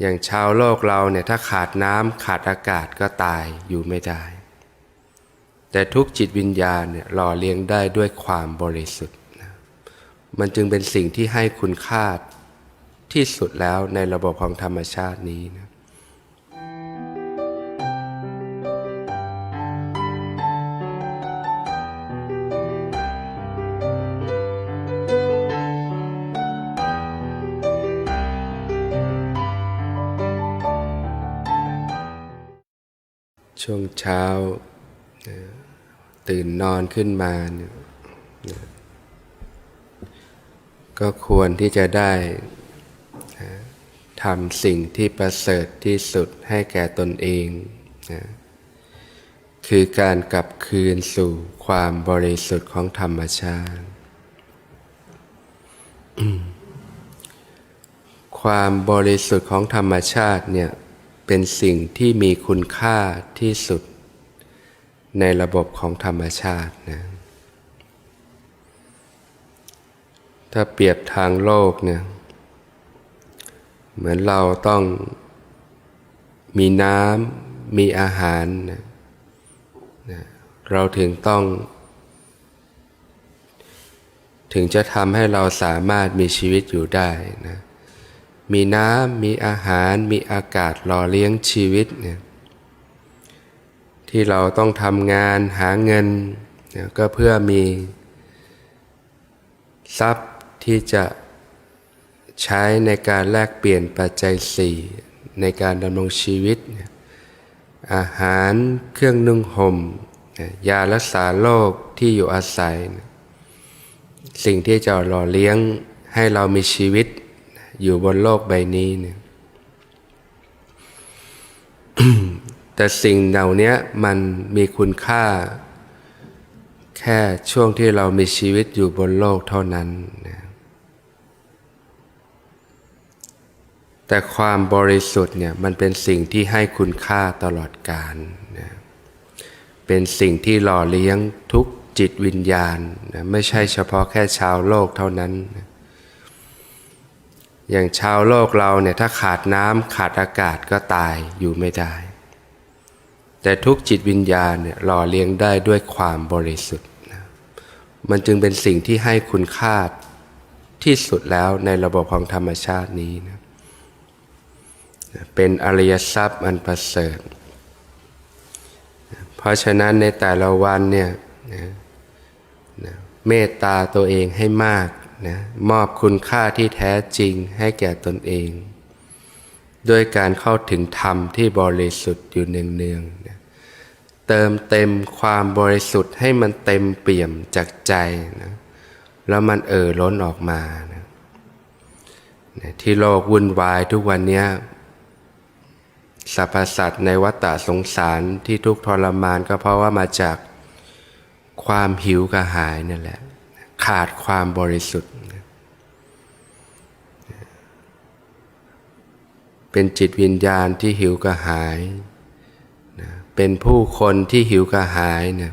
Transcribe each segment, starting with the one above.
อย่างชาวโลกเราเนี่ยถ้าขาดน้ำขาดอากาศก็ตายอยู่ไม่ได้ แต่ทุกจิตวิญญาณเนี่ยหล่อเลี้ยงได้ด้วยความบริสุทธิ์นะมันจึงเป็นสิ่งที่ให้คุณค่าที่สุดแล้วในระบบของธรรมชาตินี้นะ ช่วงเช้า ตื่นนอนขึ้นมา ก็ควรที่จะได้ทำสิ่งที่ประเสริฐที่สุดให้แก่ตนเองนะคือการกลับคืนสู่ความบริสุทธิ์ของธรรมชาติ ความบริสุทธิ์ของธรรมชาติเนี่ย เป็นสิ่งที่มีคุณค่าที่สุด ในระบบของธรรมชาตินะถ้าเปรียบทางโลกเนี่ยเหมือนเราต้องมีน้ำมีอาหารนะนะเราถึงต้อง ถึงจะทำให้เราสามารถมีชีวิตอยู่ได้นะ มีน้ำมีอาหารมีอากาศหล่อเลี้ยงชีวิตเนี่ยที่เราต้องทำงานหาเงินเนี่ยก็เพื่อมีทรัพย์ที่จะใช้ในการแลกเปลี่ยนปัจจัยสี่ในการดำรงชีวิต อาหารเครื่องนุ่งห่มเนี่ยยารักษาโรคที่อยู่อาศัย สิ่งที่จะหล่อเลี้ยงให้เรามีชีวิต อยู่บนโลกใบนี้เนี่ยแต่สิ่งเหล่านี้มันมีคุณค่า แค่ช่วงที่เรามีชีวิตอยู่บนโลกเท่านั้นนะแต่ความบริสุทธิ์เนี่ยมันเป็นสิ่งที่ให้คุณค่าตลอดกาลนะเป็นสิ่งที่หล่อเลี้ยงทุกจิตวิญญาณนะไม่ใช่เฉพาะแค่ชาวโลกเท่านั้นนะ อย่างชาวโลกเราเนี่ยถ้าขาดน้ำขาดอากาศก็ตายอยู่ไม่ได้ แต่ทุกจิตวิญญาณเนี่ยหล่อเลี้ยงได้ด้วยความบริสุทธิ์นะมันจึงเป็นสิ่งที่ให้คุณค่าที่สุดแล้วในระบบของธรรมชาตินี้นะเป็นอริยทรัพย์อันประเสริฐ เพราะฉะนั้นในแต่ละวันเนี่ยนะนะเมตตาตัวเองให้มาก นะมอบคุณค่าที่แท้จริงให้แก่ตนเอง ด้วยการเข้าถึงธรรมที่บริสุทธิ์อยู่เนืองๆนะเติมเต็มความบริสุทธิ์ให้มันเต็มเปี่ยมจากใจนะแล้วมันเอ่อล้นออกมานะนะที่โลกวุ่นวายทุกวันนี้สรรพสัตว์ในวัฏสงสารที่ทุกทรมานก็เพราะว่ามาจากความหิวกระหายนั่นแหละ ขาดความบริสุทธิ์ เป็นจิตวิญญาณที่หิวกระหายนะเป็นผู้คนที่หิวกระหายนะ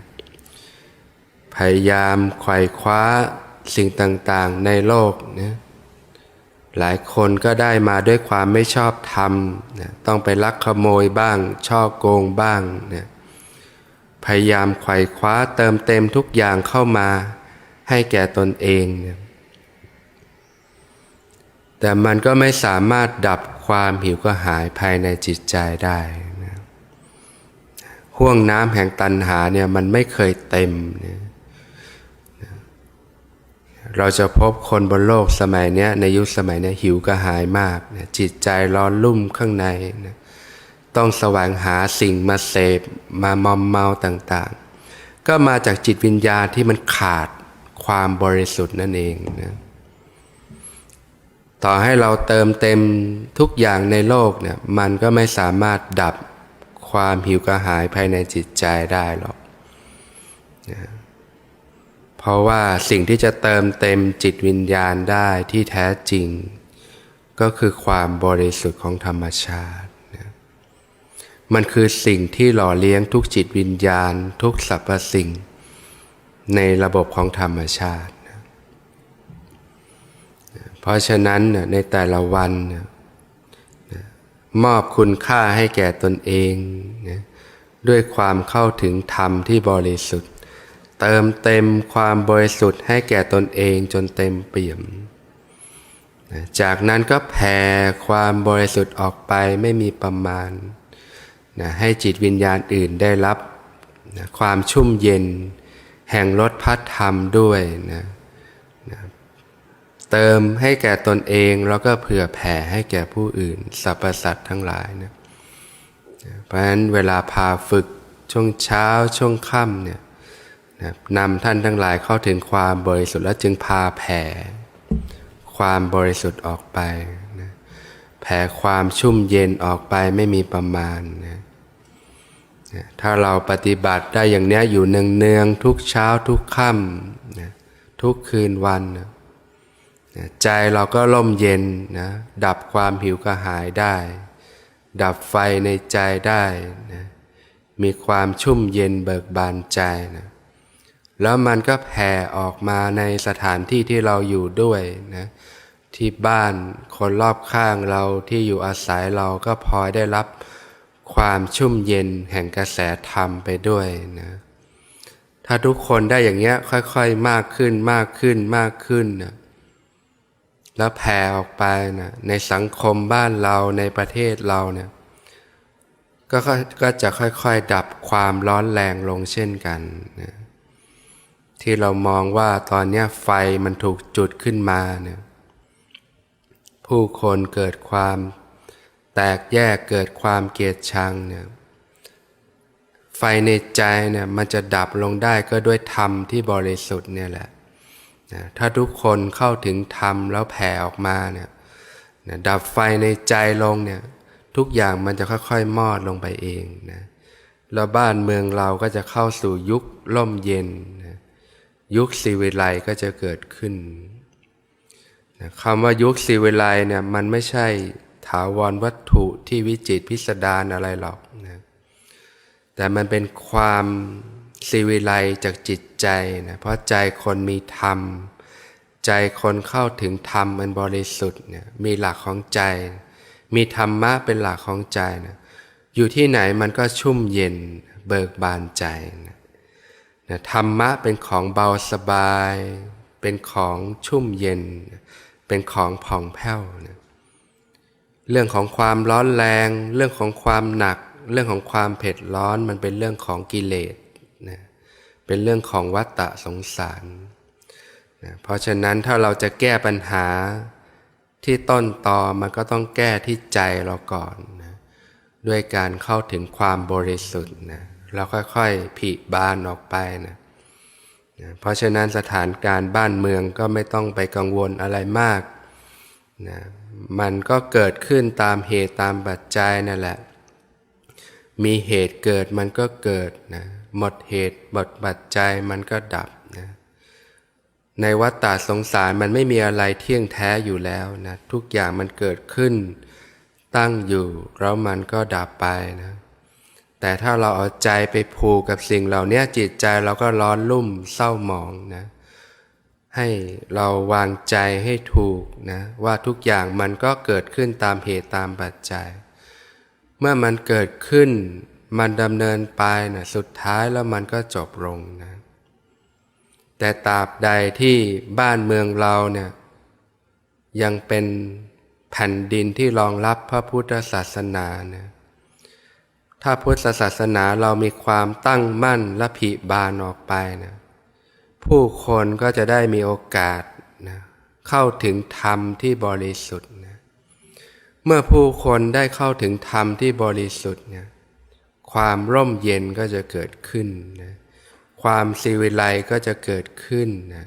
พยายามไขว่คว้าสิ่งต่างๆในโลกนะหลายคนก็ได้มาด้วยความไม่ชอบธรรมนะต้องไปลักขโมยบ้าง ช่อโกงบ้างนะพยายามไขว่คว้าเติมเต็มทุกอย่างเข้ามา ให้แก่ตนเอง แต่มันก็ไม่สามารถดับความหิวกระหายภายในจิตใจได้นะห่วงน้ำแห่งตันหาเนี่ยมันไม่เคยเต็มนะเราจะพบคนบนโลกสมัยนี้ในยุคสมัยนี้หิวกระหายมากนะจิตใจร้อนลุ่มข้างในนะต้องแสวงหาสิ่งมาเสพมามอมเมาต่างๆ ก็มาจากจิตวิญญาณที่มันขาด ความบริสุทธิ์นั่นเองนะต่อให้เราเติมเต็มทุกอย่างในโลกเนี่ยมันก็ไม่สามารถดับความหิวกระหายภายในจิตใจได้หรอกนะเพราะว่าสิ่งที่จะเติมเต็มจิตวิญญาณได้ที่แท้จริง ก็คือความบริสุทธิ์ของธรรมชาตินะมันคือสิ่งที่หล่อเลี้ยงทุกจิตวิญญาณทุกสรรพสิ่ง ในระบบของธรรมชาติ เพราะฉะนั้นในแต่ละวัน มอบคุณค่าให้แก่ตนเองนะด้วยความเข้าถึงธรรมที่บริสุทธิ์ เติมเต็มความบริสุทธิ์ให้แก่ตนเองจนเต็มเปี่ยมนจากนั้นก็แผ่ความบริสุทธิ์ออกไปไม่มีประมาณนะให้จิตวิญญาณอื่นได้รับนะความชุ่มเย็น แห่งรสพัดธรรมด้วยนะนะเติมให้แก่ตนเองแล้วก็เผื่อแผ่ให้แก่ผู้อื่นสรรพสัตว์ทั้งหลายนะนะเพราะฉะนั้นเวลาพาฝึกช่วงเช้าช่วงค่ำเนี่ยนะนำท่านทั้งหลายเข้าถึงความบริสุทธิ์แล้วจึงพาแผ่ความบริสุทธิ์ออกไปนะแผ่ความชุ่มเย็นออกไปไม่มีประมาณนะ ถ้าเราปฏิบัติได้อย่างนี้อยู่เนืองๆทุกเช้าทุกค่ำนะทุกคืนวันนะใจเราก็ร่มเย็นนะดับความหิวกระหายได้ ดับไฟในใจได้นะมีความชุ่มเย็นเบิกบานใจนะแล้วมันก็แผ่ออกมาในสถานที่ที่เราอยู่ด้วยนะที่บ้านคนรอบข้างเราที่อยู่อาศัยเราก็พลอยได้รับ ความชุ่มเย็นแห่งกระแสธรรมไปด้วยนะถ้าทุกคนได้อย่างเงี้ยค่อยๆ มากขึ้นมากขึ้นมากขึ้นนะแล้วแผ่ออกไปนะในสังคมบ้านเราในประเทศเราเนี่ยก็ก็จะค่อยๆ ดับความร้อนแรงลงเช่นกันนะที่เรามองว่าตอนนี้ไฟมันถูกจุดขึ้นมาเนี่ยผู้คนเกิดความ แตกแยกเกิดความเกลียดชังเนี่ยไฟในใจเนี่ยมันจะดับลงได้ก็ด้วยธรรมที่บริสุทธิ์เนี่ยแหละนะถ้าทุกคนเข้าถึงธรรมแล้วแผ่ออกมาเนี่ยนะดับไฟในใจลงเนี่ยทุกอย่างมันจะค่อยๆมอดลงไปเองนะแล้วบ้านเมืองเราก็จะเข้าสู่ยุคล่มเย็นนะยุคสีวิไลก็จะเกิดขึ้นนะคำว่ายุคสีวิไลเนี่ยมันไม่ใช่าวรวัตถุที่วิจิตพิสดารอะไรหรอกนะแต่มันเป็นความสีวิไลจากจิตใจนะเพราะใจคนมีธรรม ใจคนเข้าถึงธรรมมันบริสุทธิ์เนี่ยมีหลักของใจ มีธรรมะเป็นหลักของใจนะอยู่ที่ไหนมันก็ชุ่มเย็นเบิกบานใจนะนะธรรมะเป็นของเบาสบาย เป็นของชุ่มเย็น เป็นของผ่องแผ้วนะ เรื่องของความร้อนแรง เรื่องของความหนัก เรื่องของความเผ็ดร้อนมันเป็นเรื่องของกิเลสนะเป็นเรื่องของวัฏฏะสงสารนะเพราะฉะนั้นถ้าเราจะแก้ปัญหาที่ต้นตอมันก็ต้องแก้ที่ใจเราก่อนนะด้วยการเข้าถึงความบริสุทธิ์นะแล้วค่อยๆผิบานออกไปนะนะเพราะฉะนั้นสถานการณ์บ้านเมืองก็ไม่ต้องไปกังวลอะไรมากนะ มันก็เกิดขึ้นตามเหตุตามปัจจัยนั่นแหละ มีเหตุเกิดมันก็เกิดนะหมดเหตุหมดปัจจัยมันก็ดับนะในวัฏฏะสงสารมันไม่มีอะไรเที่ยงแท้อยู่แล้วนะทุกอย่างมันเกิดขึ้น ตั้งอยู่แล้วมันก็ดับไปนะแต่ถ้าเราเอาใจไปผูกกับสิ่งเหล่านี้จิตใจเราก็ร้อนลุ่มเศร้าหมองนะ ให้เราวางใจให้ถูกนะว่าทุกอย่างมันก็เกิดขึ้นตามเหตุตามปัจจัย เมื่อมันเกิดขึ้น มันดำเนินไปนะสุดท้ายแล้วมันก็จบลงนะแต่ตราบใดที่บ้านเมืองเราเนี่ยยังเป็นแผ่นดินที่รองรับพระพุทธศาสนาเนี่ยถ้าพุทธศาสนาเรามีความตั้งมั่นและผิบานออกไปนะ ผู้คนก็จะได้มีโอกาสนะเข้าถึงธรรมที่บริสุทธิ์นะเมื่อผู้คนได้เข้าถึงธรรมที่บริสุทธิ์เนี่ยความร่มเย็นก็จะเกิดขึ้นนะความสีวิไลก็จะเกิดขึ้นนะ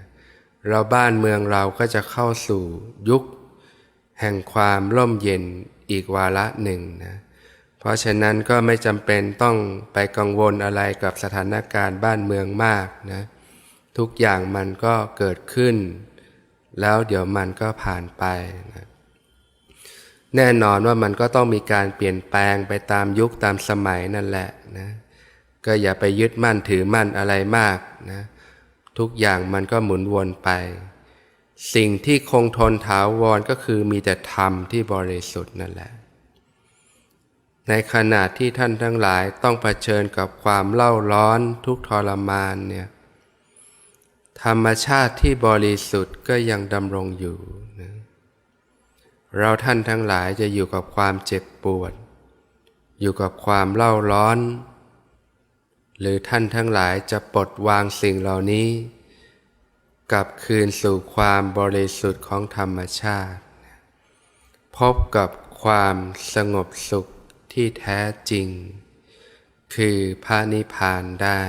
เราบ้านเมืองเราก็จะเข้าสู่ยุค แห่งความร่มเย็นอีกวาระหนึ่งนะเพราะฉะนั้นก็ไม่จำเป็นต้องไปกังวลอะไรกับสถานการณ์บ้านเมืองมากนะ ทุกอย่างมันก็เกิดขึ้น แล้วเดี๋ยวมันก็ผ่านไปนะแน่นอนว่ามันก็ต้องมีการเปลี่ยนแปลงไปตามยุคตามสมัยนั่นแหละนะก็อย่าไปยึดมั่นถือมั่นอะไรมากนะทุกอย่างมันก็หมุนวนไป สิ่งที่คงทนถาวรก็คือมีแต่ธรรมที่บริสุทธิ์นั่นแหละ ในขณะที่ท่านทั้งหลายต้องเผชิญกับความเล่าร้อนทุกทรมานเนี่ย ธรรมชาติที่บริสุทธิ์ก็ยังดำรงอยู่นะเราท่านทั้งหลายจะอยู่กับความเจ็บปวด อยู่กับความเล่าร้อน หรือท่านทั้งหลายจะปลดวางสิ่งเหล่านี้ กลับคืนสู่ความบริสุทธิ์ของธรรมชาติ พบกับความสงบสุขที่แท้จริง คือพระนิพพานได้